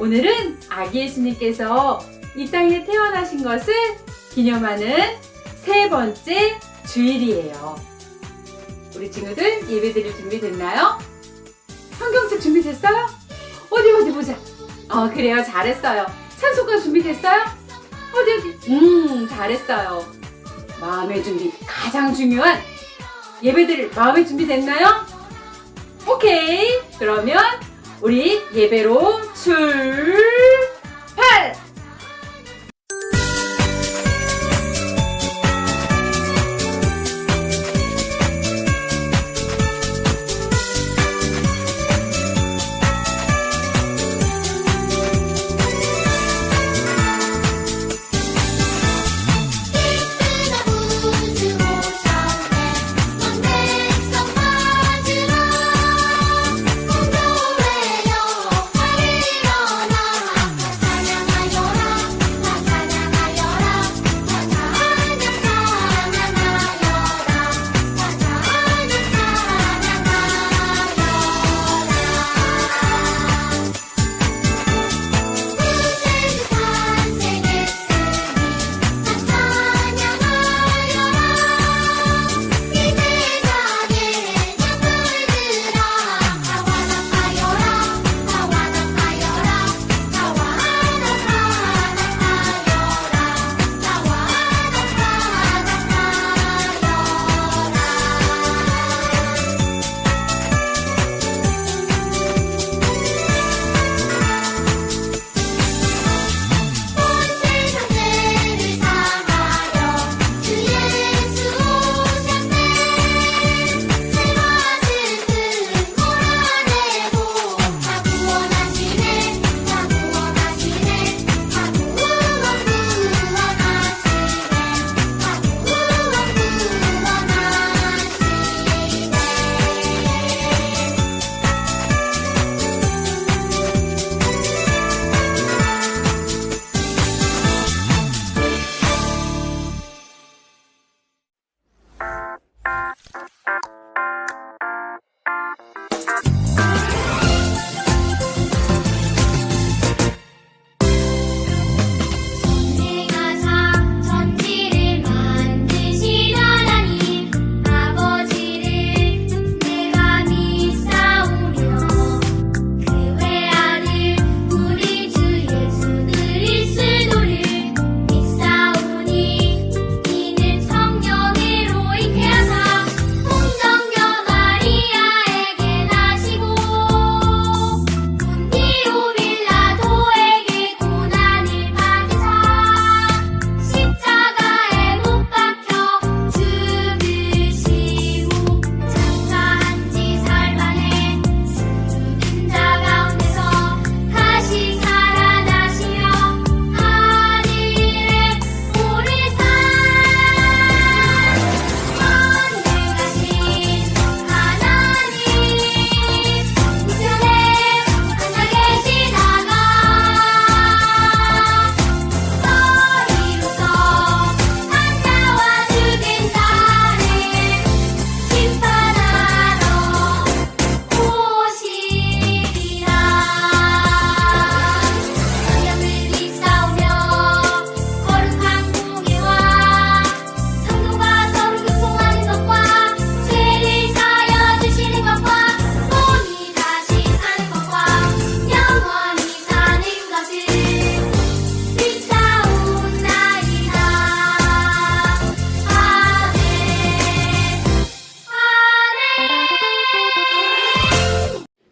오늘은 아기 예수님께서 이 땅에 태어나신 것을 기념하는 세 번째 주일이에요. 우리 친구들 예배 드릴 준비 됐나요? 성경책 준비됐어요? 어디 어디 보자. 어 그래요 잘했어요. 찬송가 준비됐어요? 어디 어디? 음 잘했어요. 마음의 준비 가장 중요한 예배 드릴 마음의 준비 됐나요? 오케이 그러면 우리 예배로 출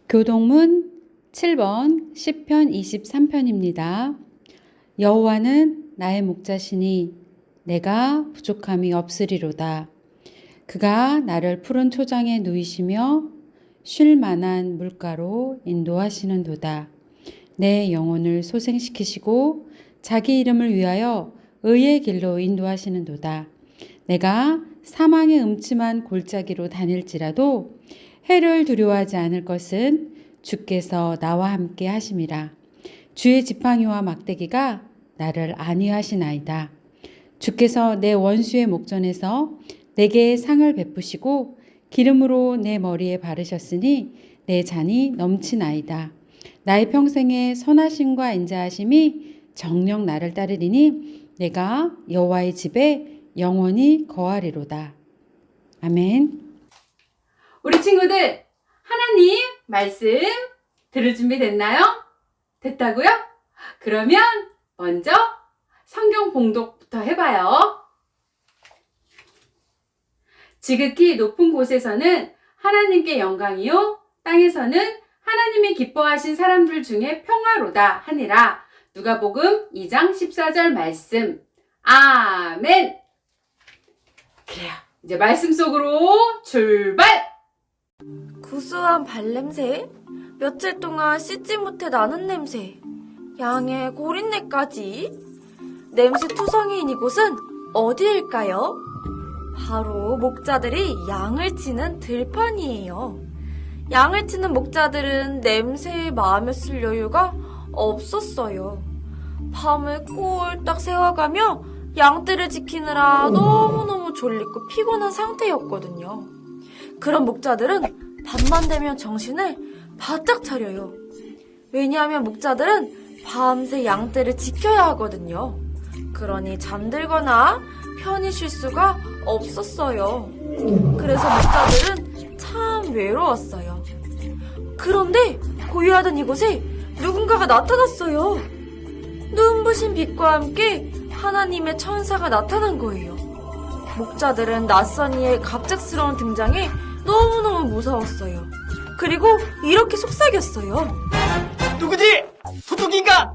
교동문 7번 10편 23편입니다. 여호와는 나의 목자시니 내가 부족함이 없으리로다. 그가 나를 푸른 초장에 누이시며 쉴 만한 물가로 인도하시는도다. 내 영혼을 소생시키시고 자기 이름을 위하여 의의 길로 인도하시는도다. 내가 사망의 음침한 골짜기로 다닐지라도 해를 두려워하지 않을 것은 주께서 나와 함께 하심이라. 주의 지팡이와 막대기가 나를 안위하시나이다. 주께서 내 원수의 목전에서 내게 상을 베푸시고 기름으로 내 머리에 바르셨으니 내 잔이 넘치나이다. 나의 평생에 선하심과 인자하심이 정령 나를 따르리니 내가 여호와의 집에 영원히 거하리로다. 아멘. 우리 친구들, 하나님 말씀 들을 준비 됐나요? 됐다고요? 그러면 먼저 성경 봉독부터 해봐요. 지극히 높은 곳에서는 하나님께 영광이요, 땅에서는 하나님이 기뻐하신 사람들 중에 평화로다 하니라. 누가복음 2장 14절 말씀. 아멘. 그래요. 이제 말씀 속으로 출발! 구수한 발냄새, 며칠 동안 씻지 못해 나는 냄새, 양의 고린내까지. 냄새 투성이인 이곳은 어디일까요? 바로 목자들이 양을 치는 들판이에요. 양을 치는 목자들은 냄새에 마음에 쓸 여유가 없었어요. 밤을 꼴딱 새워가며 양떼를 지키느라 너무너무 졸리고 피곤한 상태였거든요. 그런 목자들은 밤만 되면 정신을 바짝 차려요. 왜냐하면 목자들은 밤새 양떼를 지켜야 하거든요. 그러니 잠들거나 편히 쉴 수가 없었어요. 그래서 목자들은 참 외로웠어요. 그런데 고요하던 이곳에 누군가가 나타났어요. 눈부신 빛과 함께 하나님의 천사가 나타난 거예요. 목자들은 낯선 이의 갑작스러운 등장에 너무너무 무서웠어요. 그리고 이렇게 속삭였어요. 누구지? 도둑인가?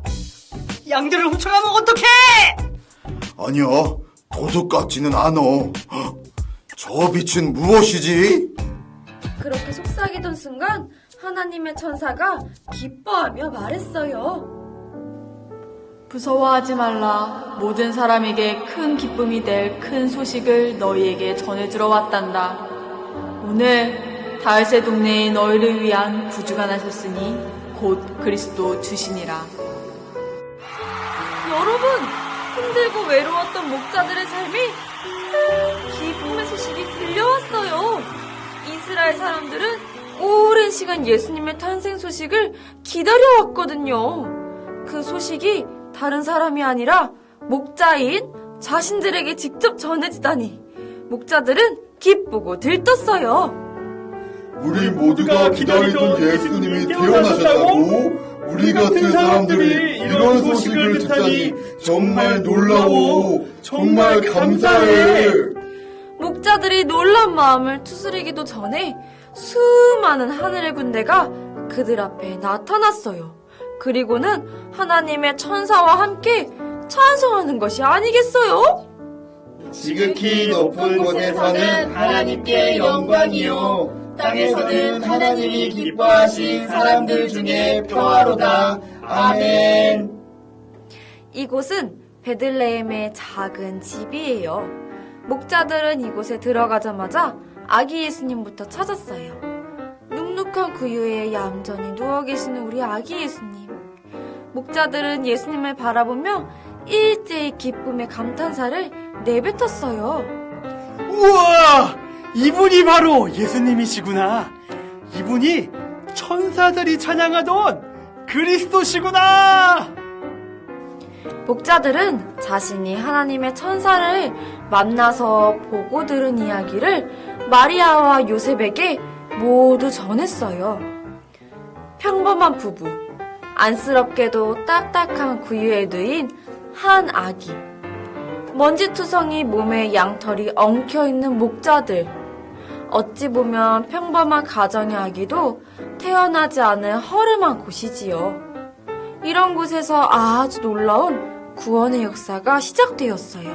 양들을 훔쳐가면 어떡해? 아니야, 도둑 같지는 않아. 헉, 저 빛은 무엇이지? 그렇게 속삭이던 순간 하나님의 천사가 기뻐하며 말했어요. 무서워하지 말라. 모든 사람에게 큰 기쁨이 될 큰 소식을 너희에게 전해주러 왔단다. 오늘 다윗의 동네에 너희를 위한 구주가 나셨으니 곧 그리스도 주시니라. 여러분, 힘들고 외로웠던 목자들의 삶이 큰 기쁨의 소식이 들려왔어요. 이스라엘 사람들은 오랜 시간 예수님의 탄생 소식을 기다려왔거든요. 그 소식이 다른 사람이 아니라 목자인 자신들에게 직접 전해지다니 목자들은 기쁘고 들떴어요. 우리 모두가 기다리던 예수님이 태어나셨다고? 우리 같은 사람들이 이런 소식을 듣다니 정말 놀라워. 정말 감사해. 목자들이 놀란 마음을 추스리기도 전에 수많은 하늘의 군대가 그들 앞에 나타났어요. 그리고는 하나님의 천사와 함께 찬송하는 것이 아니겠어요? 지극히 높은 곳에서는 하나님께 영광이요. 땅에서는 하나님이 기뻐하신 사람들 중에 평화로다. 아멘. 이곳은 베들레헴의 작은 집이에요. 목자들은 이곳에 들어가자마자 아기 예수님부터 찾았어요. 눅눅한 구유에 얌전히 누워 계시는 우리 아기 예수님. 목자들은 예수님을 바라보며 일제히 기쁨의 감탄사를 내뱉었어요. 우와! 이분이 바로 예수님이시구나. 이분이 천사들이 찬양하던 그리스도시구나! 목자들은 자신이 하나님의 천사를 만나서 보고 들은 이야기를 마리아와 요셉에게 모두 전했어요. 평범한 부부, 안쓰럽게도 딱딱한 구유에 누인 한 아기, 먼지투성이 몸에 양털이 엉켜있는 목자들, 어찌 보면 평범한 가정의 아기도 태어나지 않은 허름한 곳이지요. 이런 곳에서 아주 놀라운 구원의 역사가 시작되었어요.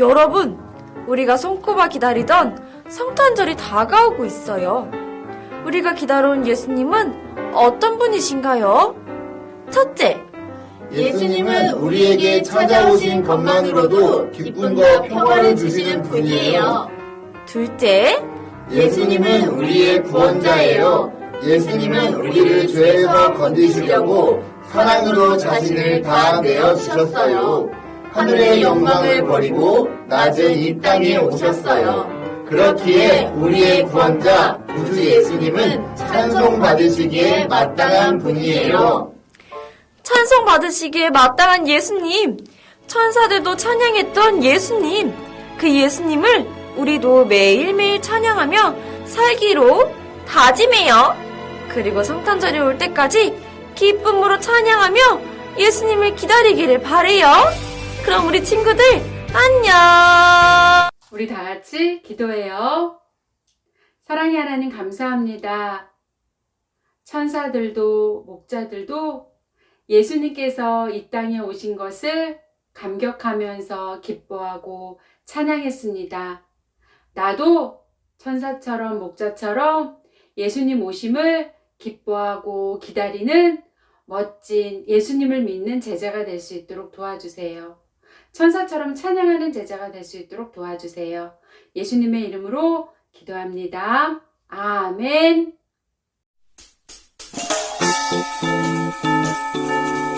여러분, 우리가 손꼽아 기다리던 성탄절이 다가오고 있어요. 우리가 기다려온 예수님은 어떤 분이신가요? 첫째, 예수님은 우리에게 찾아오신 것만으로도 기쁨과 평화를 주시는 분이에요. 둘째, 예수님은 우리의 구원자예요. 예수님은 우리를 죄에서 건지시려고 사랑으로 자신을 다 내어 주셨어요. 하늘의 영광을 버리고 낮은 이 땅에 오셨어요. 그렇기에 우리의 구원자 우주 예수님은 찬송 받으시기에 마땅한 분이에요. 찬송 받으시기에 마땅한 예수님, 천사들도 찬양했던 예수님, 그 예수님을 우리도 매일매일 찬양하며 살기로 다짐해요. 그리고 성탄절이 올 때까지 기쁨으로 찬양하며 예수님을 기다리기를 바래요. 그럼 우리 친구들 안녕. 우리 다 같이 기도해요. 사랑의 하나님 감사합니다. 천사들도 목자들도 예수님께서 이 땅에 오신 것을 감격하면서 기뻐하고 찬양했습니다. 나도 천사처럼 목자처럼 예수님 오심을 기뻐하고 기다리는 멋진 예수님을 믿는 제자가 될 수 있도록 도와주세요. 천사처럼 찬양하는 제자가 될 수 있도록 도와주세요. 예수님의 이름으로 기도합니다. 아멘. Thank you.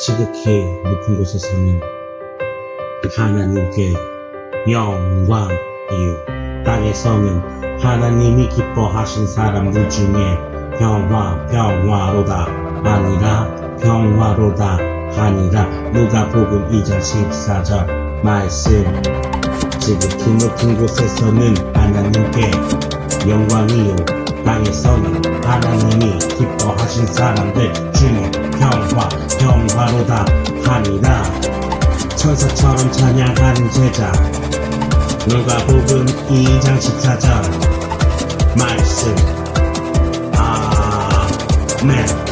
지극히 높은 곳에서는 하나님께 영광이요 땅에서는 하나님이 기뻐하신 사람들 중에 평화 평화로다 아니라 평화로다 아니라 누가복음 2장 14절 말씀. 지극히 높은 곳에서는 하나님께 영광이요. 땅에서는 하나님이 기뻐하신 사람들 중에 평화 평화 로 다 하니라 천사처럼 찬양하는 제자. 누가 복음 2장 14절 말씀. 아멘